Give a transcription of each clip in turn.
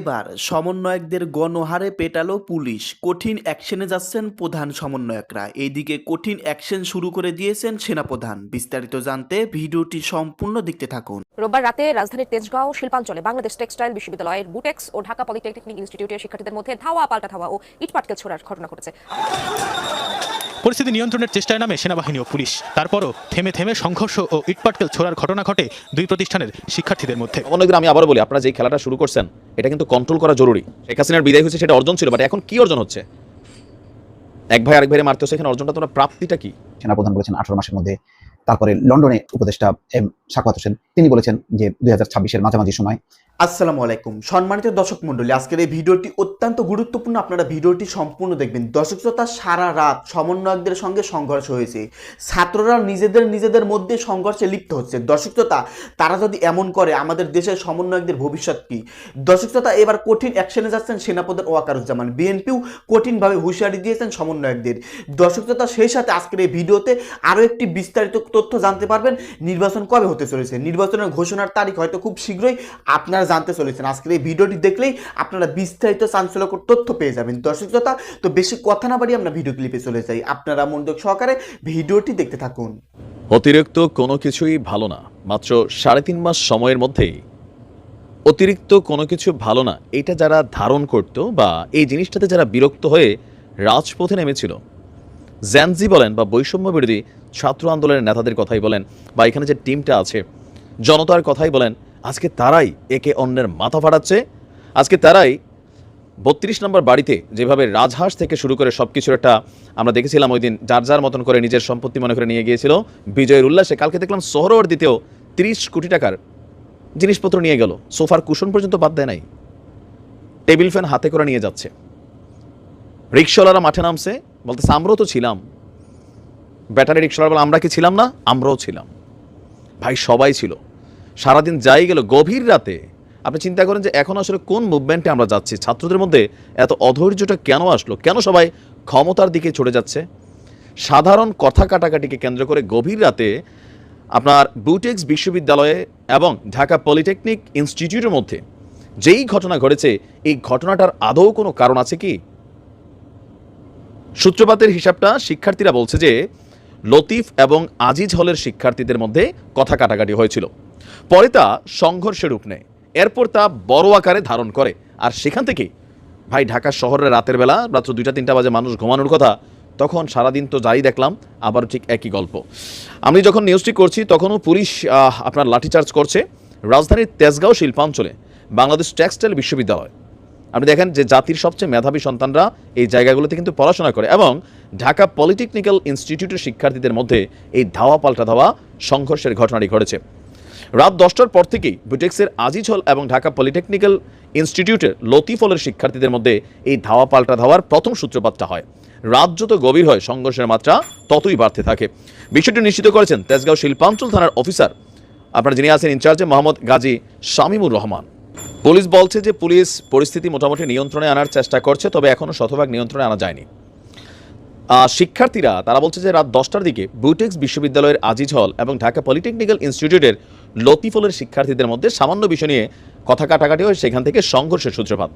এবার সমন্বয়কদের গণহারে পেটালো পুলিশ। কঠিন অ্যাকশনে যাচ্ছেন প্রধান সমন্বয়করা। এইদিকে কঠিন অ্যাকশন শুরু করে দিয়েছেন সেনাপ্রধান। বিস্তারিত জানতে ভিডিওটি সম্পূর্ণ দেখতে থাকুন। রোববার রাতে রাজধানীর তেজগাঁও শিল্পাঞ্চলে বাংলাদেশ টেক্সটাইল বিশ্ববিদ্যালয়ের বুটেক্স ও ঢাকা পলিটেকনিক ইনস্টিটিউটের শিক্ষার্থীদের মধ্যে ধাওয়া পাল্টা ধাওয়া ও ইটপাটকেল ছোড়ার ঘটনা ঘটেছে। পরিস্থিতি নিয়ন্ত্রণের চেষ্টায় নামে সেনাবাহিনী ও পুলিশ। তারপরও থেমে থেমে সংঘর্ষ ও ইটপাটকেল ছোড়ার ঘটনা ঘটে দুই প্রতিষ্ঠানের শিক্ষার্থীদের মধ্যে। আমি আবারও বলি আপনারা যে খেলাটা শুরু করছেন এটা কিন্তু কন্ট্রোল করা জরুরি। শেখ হাসিনার বিদায় হয়েছে, সেটা অর্জন ছিল বাট এখন কি অর্জন হচ্ছে? এক ভাই আরেক ভাইয়ের মারতে এখানে অর্জনটা তোমার প্রাপ্তিটা কি? সেনাপ্রধান বলেছেন আঠারো মাসের মধ্যে। তারপরে লন্ডনে উপদেষ্টা এম সাকওয়াত হোসেন, তিনি বলেছেন যে দুই হাজার ছাব্বিশের মাঝামাঝি সময় আসসালামু আলাইকুম। সম্মানিত দর্শক মণ্ডলী, আজকের এই ভিডিওটি অত্যন্ত গুরুত্বপূর্ণ। আপনারা ভিডিওটি সম্পূর্ণ দেখবেন। দর্শক শ্রোতা, সারা রাত সমন্বয়কদের সঙ্গে সংঘর্ষ হয়েছে। ছাত্ররা নিজেদের নিজেদের মধ্যে সংঘর্ষে লিপ্ত হচ্ছে। দর্শক শ্রোতা, তারা যদি এমন করে, আমাদের দেশের সমন্বয়কদের ভবিষ্যৎ কি? দর্শক শ্রোতা, এবার কঠিন অ্যাকশনে যাচ্ছেন সেনাপদের ওয়াকারুজ্জামান। বিএনপিও কঠিনভাবে হুঁশিয়ারি দিয়েছেন সমন্বয়কদের। দর্শক শ্রোতা, সেই সাথে আজকের এই ভিডিওতে আরও একটি বিস্তারিত তথ্য জানতে পারবেন। নির্বাচন কবে হতে চলেছে? নির্বাচনের ঘোষণার তারিখ হয়তো খুব শীঘ্রই। আপনারা জানতে চলেছেন। আজকের এই ভিডিওটি দেখলেই আপনারা বিস্তারিত চাঞ্চল্যকর তথ্য পেয়ে যাবেন। দর্শক শ্রোতা, তো বেশি কথা না বাড়িয়ে আমরা ভিডিও ক্লিপে চলে যাই। আপনারা মনোযোগ সহকারে ভিডিওটি দেখতে থাকুন। অতিরিক্ত কোনো কিছুই ভালো না, মাত্র সাড়ে তিন মাস সময়ের মধ্যেই। অতিরিক্ত কোনো কিছু ভালো না, এটা যারা ধারণ করত বা এই জিনিসটাতে যারা বিরক্ত হয়ে রাজপথে নেমেছিল। জ্যানজি বলেন বা বৈষম্য বিরোধী ছাত্র আন্দোলনের নেতাদের কথাই বলেন বা এখানে যে টিমটা আছে, জনতার কথাই বলেন আজকে তারাই একে অন্যের মাথা ফাটাচ্ছে। আজকে তারাই বত্রিশ নম্বর বাড়িতে যেভাবে রাজহাঁস থেকে শুরু করে সব কিছুর একটা আমরা দেখেছিলাম ওই দিন যার যার মতন করে নিজের সম্পত্তি মনে করে নিয়ে গিয়েছিল। বিজয়ের উল্লাসে কালকে দেখলাম সোহরওয়ার্দিতেও তিরিশ কোটি টাকার জিনিসপত্র নিয়ে গেল। সোফার কুশন পর্যন্ত বাদ দেয় নাই। টেবিল ফ্যান হাতে করে নিয়ে যাচ্ছে। রিক্সাওয়ালারা মাঠে নামছে। বলতেছে আমরাও তো ছিলাম। ব্যাটারি রিক্সাওয়ালা বলে, আমরা কি ছিলাম না? আমরাও ছিলাম। ভাই, সবাই ছিল। সারাদিন যাই গেল গভীর রাতে। আপনি চিন্তা করেন যে এখন আসলে কোন মুভমেন্টে আমরা যাচ্ছি? ছাত্রদের মধ্যে এত অধৈর্যটা কেন আসলো? কেন সবাই ক্ষমতার দিকে চলে যাচ্ছে? সাধারণ কথা কাটাকাটিকে কেন্দ্র করে গভীর রাতে আপনার বুটেক্স বিশ্ববিদ্যালয়ে এবং ঢাকা পলিটেকনিক ইনস্টিটিউটের মধ্যে যেই ঘটনা ঘটেছে, এই ঘটনাটার আদৌ কোনো কারণ আছে কি? সূত্রপাতের হিসাবটা শিক্ষার্থীরা বলছে যে, লতিফ এবং আজিজ হলের শিক্ষার্থীদের মধ্যে কথা কাটাকাটি হয়েছিল। পরে তা সংঘর্ষের রূপ নেয়। এরপর তা বড় আকারে ধারণ করে। আর সেখান থেকে, ভাই, ঢাকা শহরের রাতের বেলা, রাত্র দুইটা, তিনটা বাজে মানুষ ঘুমানোর কথা, তখন সারাদিন তো যাই দেখলাম, আবার ঠিক একই গল্প। আমি যখন নিউজটি করছি, তখনও পুলিশ আপনার লাঠিচার্জ করছে। রাজধানীর তেজগাঁও শিল্পাঞ্চলে বাংলাদেশ টেক্সটাইল বিশ্ববিদ্যালয়। আপনি দেখেন যে জাতির সবচেয়ে মেধাবী সন্তানরা এই জায়গাগুলোতে কিন্তু পড়াশোনা করে এবং ঢাকা পলিটেকনিক্যাল ইনস্টিটিউটের শিক্ষার্থীদের মধ্যে এই ধাওয়া পাল্টা ধাওয়া সংঘর্ষের ঘটনাটি ঘটেছে। রাত দশটার পর থেকেই বুটেক্সের আজিজ হল এবং ঢাকা পলিটেকনিক্যাল ইনস্টিটিউটের লতিফ হলের শিক্ষার্থীদের মধ্যে এই ধাওয়া পাল্টা ধাওয়ার প্রথম সূত্রপাতটা হয়। রাত যত গভীর হয়, সংঘর্ষের মাত্রা ততই বাড়তে থাকে। বিষয়টি নিশ্চিত করেছেন তেজগাঁও শিল্পাঞ্চল থানার অফিসার, আপনারা যিনি আছেন ইনচার্জে মোহাম্মদ গাজী শামিমুর রহমান। পুলিশ বলছে যে পুলিশ পরিস্থিতি মোটামুটি নিয়ন্ত্রণে আনার চেষ্টা করছে, তবে এখনও শতভাগ নিয়ন্ত্রণে আনা যায়নি। শিক্ষার্থীরা, তারা বলছে যে রাত দশটার দিকে বুটেক্স বিশ্ববিদ্যালয়ের আজিজ হল এবং ঢাকা পলিটেকনিক্যাল ইনস্টিটিউটের লতিফলের শিক্ষার্থীদের মধ্যে সামান্য বিষয় নিয়ে কথা কাটাকাটি হয়, সেখান থেকে সংঘর্ষের সূত্রপাত।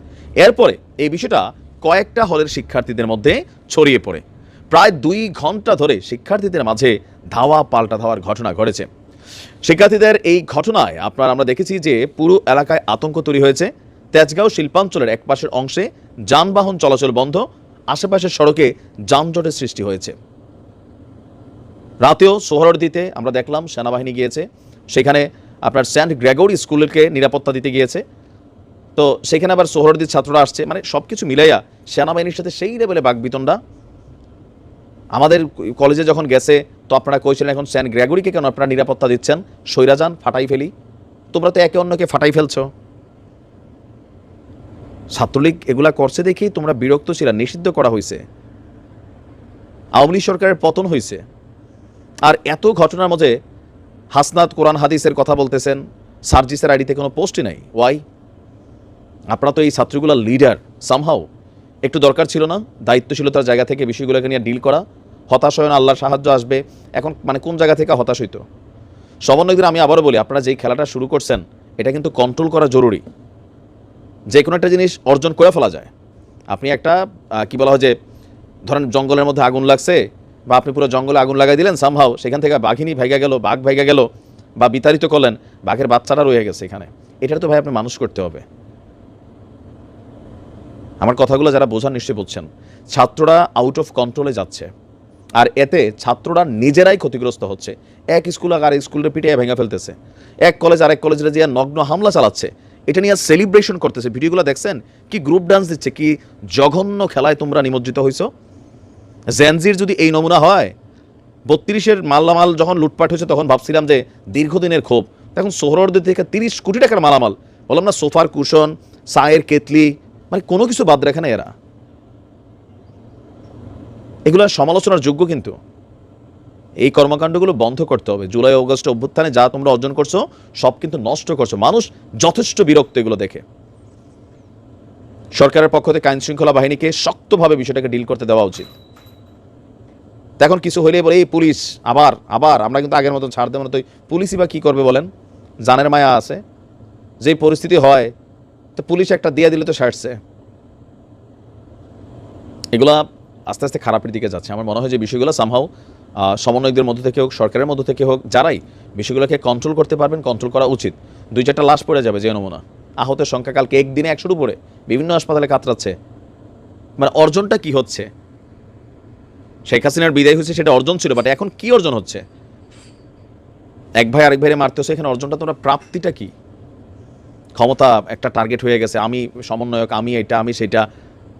এরপরে এই বিষয়টা কয়েকটা হলের শিক্ষার্থীদের মধ্যে ছড়িয়ে পড়ে। প্রায় দুই ঘণ্টা ধরে শিক্ষার্থীদের মাঝে ধাওয়া পাল্টা ধাওয়ার ঘটনা ঘটেছে। শিক্ষার্থীদের এই ঘটনায় আপনার আমরা দেখেছি যে পুরো এলাকায় আতঙ্ক তৈরি হয়েছে। তেজগাঁও শিল্পাঞ্চলের এক পাশের অংশে যানবাহন চলাচল বন্ধ, আশেপাশের সড়কে যানজটের সৃষ্টি হয়েছে। রাতেও সোহরদিতে আমরা দেখলাম সেনাবাহিনী গিয়েছে। সেখানে আপনার সেন্ট গ্রেগরি স্কুলকে নিরাপত্তা দিতে গিয়েছে। তো সেখানে আবার সোহরদির ছাত্ররা আসছে। মানে সব কিছু মিলাইয়া সেনাবাহিনীর সাথে সেই লেভেলে বাগবিতণ্ডা। আমাদের কলেজে যখন গেছে, তো আপনারা কইছিলেন এখন সেন্ট গ্রেগরিকে কেন আপনারা নিরাপত্তা দিচ্ছেন? সৈরাজান ফাটাই ফেলি। তোমরা তো একে অন্যকে ফাটাই ফেলছো। ছাত্রলীগ এগুলা করছে দেখেই তোমরা বিরক্ত ছিল, নিষিদ্ধ করা হয়েছে আওয়ামী সরকারের পতন হয়েছে আর এত ঘটনার মধ্যে হাসনাত কোরআন হাদিসের কথা বলতেছেন, সার্জিসের আইডিতে কোনো পোস্টই নাই। ওয়াই আপনারা তো এই ছাত্রগুলোর লিডার সামহাও একটু দরকার ছিল না, দায়িত্বশীলতার জায়গা থেকে বিষয়গুলোকে নিয়ে ডিল করা, হতাশ হয় না আল্লাহর সাহায্য আসবে। এখন মানে কোন জায়গা থেকে হতাশ হইতো? সমন্বয়কদের আমি আবারও বলি, আপনারা যেই খেলাটা শুরু করছেন, এটা কিন্তু কন্ট্রোল করা জরুরি। যে কোনো একটা জিনিস অর্জন করে ফেলা যায়। আপনি একটা কি বলা হয় যে, ধরেন জঙ্গলের মধ্যে আগুন লাগছে বা আপনি পুরো জঙ্গলে আগুন লাগাই দিলেন সামহাও সেখান থেকে বাঘিনী ভাইগা গেল, বাঘ ভাইগা গেল, বা বিতাড়িত করলেন, বাঘের বাচ্চাটা রয়ে গেছে এখানে। এটা তো ভাই আপনি মানুষ করতে হবে। আমার কথাগুলো যারা বোঝান নিশ্চয়ই বুঝছেন ছাত্ররা আউট অফ কন্ট্রোলে যাচ্ছে। আর এতে ছাত্ররা নিজেরাই ক্ষতিগ্রস্ত হচ্ছে। এক স্কুল আর স্কুলের পিটিয়ে ভেঙে ফেলতেছে। এক কলেজ আর এক কলেজে যে নগ্ন হামলা চালাচ্ছে, এটা নিয়ে সেলিব্রেশন করতেছে। ভিডিওগুলো দেখছেন? কি গ্রুপ ডান্স দিচ্ছে? কি জঘন্য খেলায় তোমরা নিমজ্জিত হইছো? জেনজির যদি এই নমুনা হয়, বত্রিশের মালামাল যখন লুটপাট হয়েছে তখন ভাবছিলাম যে দীর্ঘদিনের ক্ষোভ। এখন সোহরদের থেকে তিরিশ কোটি টাকার মালামাল। বললাম না, সোফার কুশন, সায়ের কেতলি মানে কোনো কিছু বাদ রাখে না এরা। এগুলো সমালোচনার যোগ্য কিন্তু। এই কর্মকাণ্ডগুলো বন্ধ করতে হবে। জুলাই, অগস্ট অভ্যুত্থানে যা তোমরা অর্জন করছ, সব কিন্তু নষ্ট করছ। মানুষ যথেষ্ট বিরক্ত এগুলো দেখে। সরকারের পক্ষ থেকে আইন শৃঙ্খলা বাহিনীকে শক্তভাবে বিষয়টাকে ডিল করতে দেওয়া উচিত। এখন কিছু হইলেই বলে, এই পুলিশ, আবার আবার, আমরা কিন্তু আগের মতন ছাড় দেবো না। তো পুলিশই বা কী করবে বলেন? জানের মায়া আছে। যেই পরিস্থিতি হয়, তো পুলিশ একটা দিয়ে দিলে তো সারছে। এগুলা আস্তে আস্তে খারাপের দিকে যাচ্ছে। আমার মনে হয় যে বিষয়গুলো সামহাও সমন্বয়কদের মধ্যে থেকে হোক, সরকারের মধ্যে থেকে হোক, যারাই বিষয়গুলোকে কন্ট্রোল করতে পারবেন কন্ট্রোল করা উচিত। দুই চারটা লাশ পড়ে যাবে যে নমুনা। আহতের সংখ্যা কালকে একদিনে একশোর উপরে। বিভিন্ন হাসপাতালে কাতরাচ্ছে। মানে অর্জনটা কি হচ্ছে? শেখ হাসিনার বিদায় হয়েছে, সেটা অর্জন ছিল বাট এখন কি অর্জন হচ্ছে? এক ভাই আরেক ভাইরে মারতে হচ্ছে, এখানে অর্জনটা তোমরা প্রাপ্তিটা কি? ক্ষমতা একটা টার্গেট হয়ে গেছে, আমি সমন্বয়ক, আমি এটা, আমি সেটা।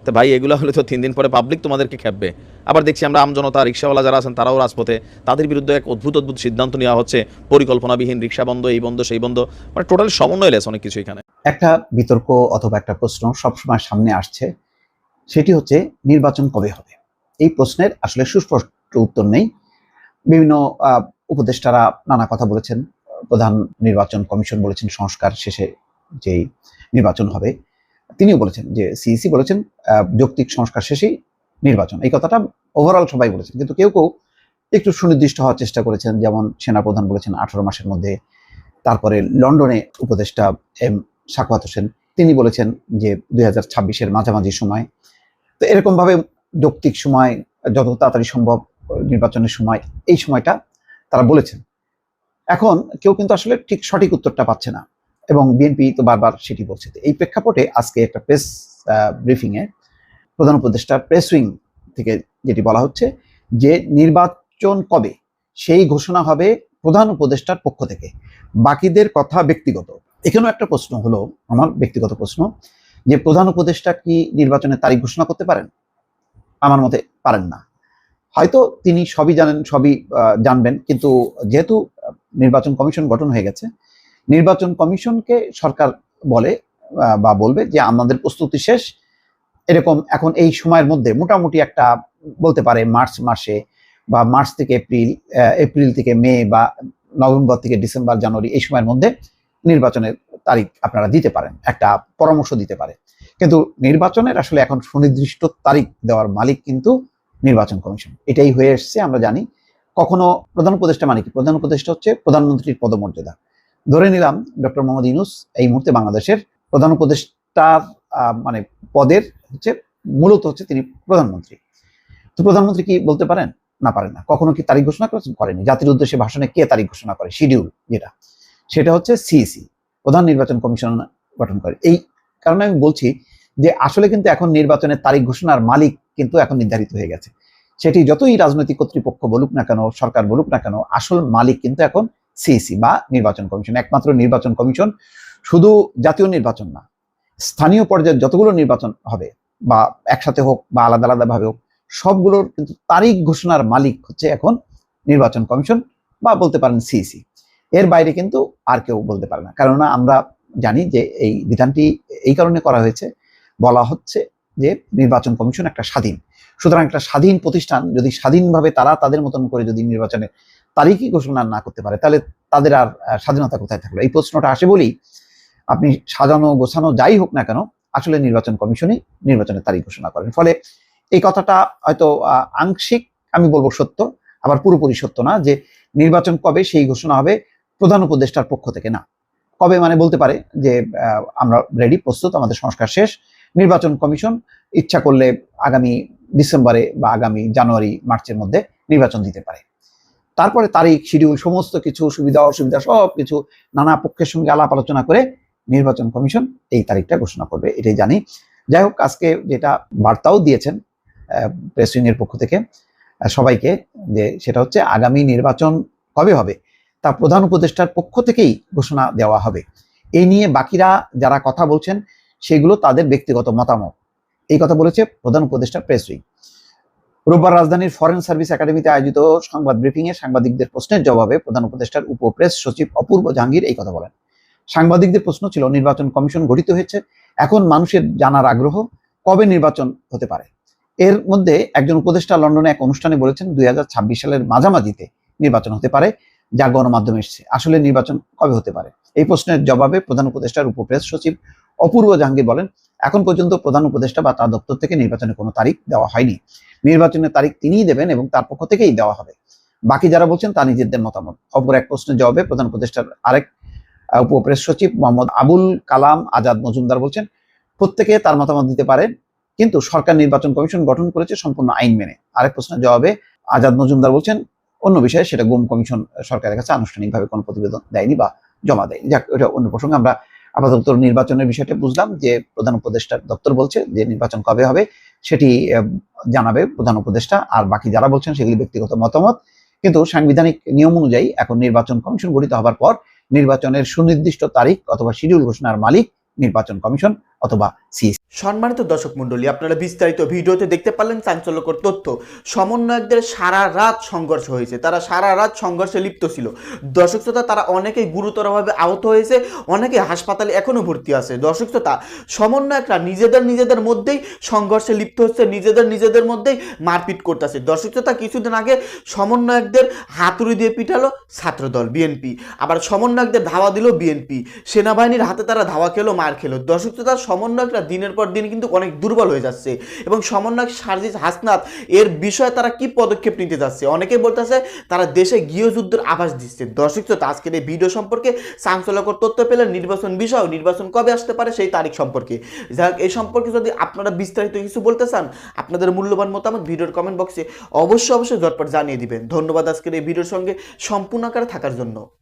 তো ভাই, এগুলো হলে তো তিন দিন পরে পাবলিক তোমাদেরকে খেপবে। আবার দেখছি আমরা আমজনতা, রিক্সাওয়ালা যারা আছেন, তারাও রাজপথে। তাদের বিরুদ্ধে এক অদ্ভুত অদ্ভুত সিদ্ধান্ত নেওয়া হচ্ছে। পরিকল্পনাবিহীন, রিক্সা বন্ধ, এই বন্ধ, সেই বন্ধ। মানে টোটাল সমন্বয় লেস অনেক কিছু এখানে। একটা বিতর্ক অথবা একটা প্রশ্ন সবসময় সামনে আসছে। সেটি হচ্ছে, নির্বাচন কবে হবে? এই প্রশ্নের আসলে সুস্পষ্ট উত্তর নেই। বিভিন্ন উপদেষ্টারা নানা কথা বলেছেন। প্রধান নির্বাচন কমিশন বলেছেন সংস্কার শেষে যেই নির্বাচন হবে। তিনিও বলেছেন যে, সিইসি বলেছেন যৌক্তিক সংস্কার শেষেই নির্বাচন। এই কথাটা ওভারঅল সবাই বলেছেন। কিন্তু কেউ কেউ একটু সুনির্দিষ্ট হওয়ার চেষ্টা করেছেন। যেমন সেনাপ্রধান বলেছেন আঠারো মাসের মধ্যে। তারপরে লন্ডনে উপদেষ্টা এম সাকওয়াত হোসেন। তিনি বলেছেন যে, দুই হাজার ছাব্বিশের মাঝামাঝি সময়। তো এরকম ভাবে যৌক্তিক সময়, যত তাড়াতাড়ি সম্ভব, নির্বাচনের সময়, এই সময়টা তারা বলেছেন। এখন কেউ কিন্তু আসলে ঠিক সঠিক উত্তরটা পাচ্ছে না এবং বিএনপি তো বারবার সেটি বলছে। এই প্রেক্ষাপটে আজকে একটা প্রেস ব্রিফিং এ প্রধান উপদেষ্টা প্রেস উইং থেকে যেটি বলা হচ্ছে যে নির্বাচন কবে, সেই ঘোষণা হবে প্রধান উপদেষ্টার পক্ষ থেকে। বাকিদের কথা ব্যক্তিগত। এখানেও একটা প্রশ্ন হলো, আমার ব্যক্তিগত প্রশ্ন, যে প্রধান উপদেষ্টা কি নির্বাচনের তারিখ ঘোষণা করতে পারেন? আমার মতে পারেন না। হয়তো তিনি সবই জানেন, সবই জানবেন, কিন্তু যেহেতু নির্বাচন কমিশন গঠন হয়ে গেছে, নির্বাচন কমিশনকে সরকার বলে বা বলবে যে আমাদের প্রস্তুতি শেষ। এরকম এখন এই সময়ের মধ্যে মোটামুটি একটা বলতে পারে মার্চ মাসে বা মার্চ থেকে এপ্রিল এপ্রিল থেকে মে বা নভেম্বর থেকে ডিসেম্বর, জানুয়ারি এই সময়ের মধ্যে নির্বাচনের তারিখ আপনারা দিতে পারেন, একটা পরামর্শ দিতে পারে। কিন্তু নির্বাচনের আসলে এখন সুনির্দিষ্ট তারিখ দেওয়ার মালিক কিন্তু নির্বাচন কমিশন। এটাই হয়ে এসছে, আমরা জানি। কখনো প্রধান উপদেষ্টা মানে কি? প্রধান উপদেষ্টা হচ্ছে প্রধানমন্ত্রীর পদমর্যাদা। ধরে নিলাম ডক্টর মোহাম্মদ ইউনুস এই মুহূর্তে বাংলাদেশের প্রধান উপদেষ্টার মানে পদের হচ্ছে, মূলত হচ্ছে তিনি প্রধানমন্ত্রী। তো প্রধানমন্ত্রী কি বলতে পারেন? না পারেন না। কখনো কি তারিখ ঘোষণা করেছেন? করেনি। জাতির উদ্দেশ্যে ভাষণে কে তারিখ ঘোষণা করে? শিডিউল যেটা। সেটা হচ্ছে সিইসি, প্রধান নির্বাচন কমিশন গঠন করে। এই কারণে আমি বলছি যে আসলে কিন্তু এখন নির্বাচনের তারিখ ঘোষণার মালিক কিন্তু এখন নির্ধারিত হয়ে গেছে। সেটি যতই রাজনৈতিক কর্তৃপক্ষ বলুক না কেন, সরকার বলুক না কেন, আসল মালিক কিন্তু এখন সিইসি বা নির্বাচন কমিশন, একমাত্র নির্বাচন কমিশন, শুধু জাতীয় নির্বাচন না, স্থানীয় পর্যায়ে যতগুলো নির্বাচন হবে বা একসাথে হোক বা আলাদা আলাদা ভাবে হোক, সবগুলোর কিন্তু তারিখ ঘোষণার মালিক হচ্ছে এখন নির্বাচন কমিশন বা বলতে পারেন সিইসি এর বাইরে কিন্তু আর কেউ বলতে পারে না। কেননা আমরা জানি যে এই বিধানটি এই কারণে করা হয়েছে। বলা হচ্ছে যে নির্বাচন কমিশন একটা স্বাধীন। সুতরাং একটা স্বাধীন প্রতিষ্ঠান যদি স্বাধীনভাবে তারা তাদের মতন করে যদি নির্বাচনের তারিখই ঘোষণা না করতে পারে, তাহলে তাদের আর স্বাধীনতা কোথায় থাকল? এই প্রশ্নটা আসে বলেই আপনি সাজানো গোছানো যাই হোক না কেন, আসলে নির্বাচন কমিশনই নির্বাচনের তারিখ ঘোষণা করেন। ফলে এই কথাটা হয়তো আংশিক আমি বলব সত্য, আবার পুরোপুরি সত্য না যে নির্বাচন কবে সেই ঘোষণা হবে প্রধান উপদেষ্টার পক্ষ থেকে না। কবে মানে বলতে পারে যে আমরা রেডি প্রস্তুত, আমাদের সংস্কার শেষ। নির্বাচন কমিশন ইচ্ছা করলে আগামী ডিসেম্বরে বা আগামী জানুয়ারি, মার্চের মধ্যে নির্বাচন দিতে পারে। তারপরে তারিখ শিডিউল সমস্ত কিছু, সুবিধা, অসুবিধা, সব কিছু নানা পক্ষের সঙ্গে আলাপ আলোচনা করে নির্বাচন কমিশন এই তারিখটা ঘোষণা করবে, এটাই জানি। যাই হোক, আজকে যেটা বার্তাও দিয়েছেন প্রেস এর পক্ষ থেকে সবাইকে যে সেটা হচ্ছে আগামী নির্বাচন কবে হবে? তা প্রধান উপদেষ্টার পক্ষ থেকেই ঘোষণা দেওয়া হবে। এই নিয়ে বাকিরা যারা কথা বলছেন, সেগুলো তাদের ব্যক্তিগত মতামত। এই কথা বলেছে প্রধান উপদেষ্টা প্রেস উইং। রোববার রাজধানীর ফরেন সার্ভিস একাডেমিতে আয়োজিত সংবাদ ব্রিফিংয়ে সাংবাদিকদের প্রশ্নের জবাবে প্রধান উপদেষ্টার উপ প্রেস সচিব অপূর্ব জাহাঙ্গীর এই কথা বলেন। সাংবাদিকদের প্রশ্ন ছিল, নির্বাচন কমিশন গঠিত হয়েছে, এখন মানুষের জানার আগ্রহ কবে নির্বাচন হতে পারে? এর মধ্যে একজন উপদেষ্টা লন্ডনে এক অনুষ্ঠানে বলেছেন, দুই হাজার ছাব্বিশ সালের মাঝামাঝিতে নির্বাচন হতে পারে। যা গণমাধ্যমে এসেছে। আসলে নির্বাচন কবে হতে পারে? এই প্রশ্নের জবাবে প্রধান উপদেষ্টার উপপ্রেস সচিব অপূর্ব জাহাঙ্গীর বলেন, এখন পর্যন্ত প্রধান উপদেষ্টা বা তার দপ্তর থেকে নির্বাচনের কোনো তারিখ দেওয়া হয়নি। নির্বাচনের তারিখ তিনিই দেবেন এবং তার পক্ষ থেকেই দেওয়া হবে। বাকি যারা বলছেন, তা নিজেদের মতামত। অপর এক প্রশ্নের জবাবে প্রধান উপদেষ্টার আরেক উপপ্রেস সচিব মোহাম্মদ আবুল কালাম আজাদ মজুমদার বলছেন, প্রত্যেকে তার মতামত দিতে পারেন কিন্তু সরকার নির্বাচন কমিশন গঠন করেছে সম্পূর্ণ আইন মেনে। আরেক প্রশ্নের জবাবে আজাদ মজুমদার বলছেন অন্য বিষয়ে সেটা গুম কমিশন সরকারের কাছে আনুষ্ঠানিকভাবে কোনো প্রতিবেদন দেয়নি বা জমা দেয়নি। যাক ওটা অন্য প্রসঙ্গে আমরা আপাতত নির্বাচনের বিষয়টা বুঝলাম যে প্রধান উপদেষ্টার দপ্তর বলছে যে নির্বাচন কবে হবে সেটি জানাবে প্রধান উপদেষ্টা আর বাকি যারা বলছেন সেগুলি ব্যক্তিগত মতামত। কিন্তু সাংবিধানিক নিয়ম অনুযায়ী এখন নির্বাচন কমিশন গঠিত হবার পর নির্বাচনের সুনির্দিষ্ট তারিখ অথবা শিডিউল ঘোষণার মালিক নির্বাচন কমিশন অথবা সিএসি সম্মানিত দর্শক মণ্ডলী, আপনারা বিস্তারিত ভিডিওতে দেখতে পারলেন চাঞ্চল্যকর তথ্য। সমন্বয়কদের সারা রাত সংঘর্ষ হয়েছে। তারা সারা রাত সংঘর্ষে লিপ্ত ছিল। দর্শক শ্রোতা, তারা অনেকেই গুরুতরভাবে আহত হয়েছে, অনেকে হাসপাতালে এখনও ভর্তি আছে। দর্শক শ্রোতা, সমন্বয়করা নিজেদের নিজেদের মধ্যেই সংঘর্ষে লিপ্ত হচ্ছে, নিজেদের নিজেদের মধ্যেই মারপিট করতেছে। দর্শক শ্রোতা, কিছুদিন আগে সমন্বয়কদের হাতুড়ি দিয়ে পিটালো ছাত্রদল, বিএনপি। আবার সমন্বয়কদের ধাওয়া দিল বিএনপি। সেনাবাহিনীর হাতে তারা ধাওয়া খেলো, মার খেলো। দর্শক শ্রোতা, সমন্বয়করা দিনের পর দিন কিন্তু অনেক দুর্বল হয়ে যাচ্ছে। এবং সমন্বয়ক সার্জিস হাসনাত এর বিষয়ে তারা কি পদক্ষেপ নিতে যাচ্ছে? অনেকে বলতেছে, তারা দেশে গৃহযুদ্ধের আভাস দিচ্ছে। দর্শক শ্রোতা, আজকের এই ভিডিও সম্পর্কে চাঞ্চল্যকর তথ্য পেলেন নির্বাচন বিষয়, নির্বাচন কবে আসতে পারে সেই তারিখ সম্পর্কে। যাই এই সম্পর্কে যদি আপনারা বিস্তারিত কিছু বলতে চান, আপনাদের মূল্যবান মতামত ভিডিওর কমেন্ট বক্সে অবশ্যই অবশ্যই ঝটপট জানিয়ে দিবেন। ধন্যবাদ আজকের এই ভিডিওর সঙ্গে সম্পূর্ণ আকারে থাকার জন্য।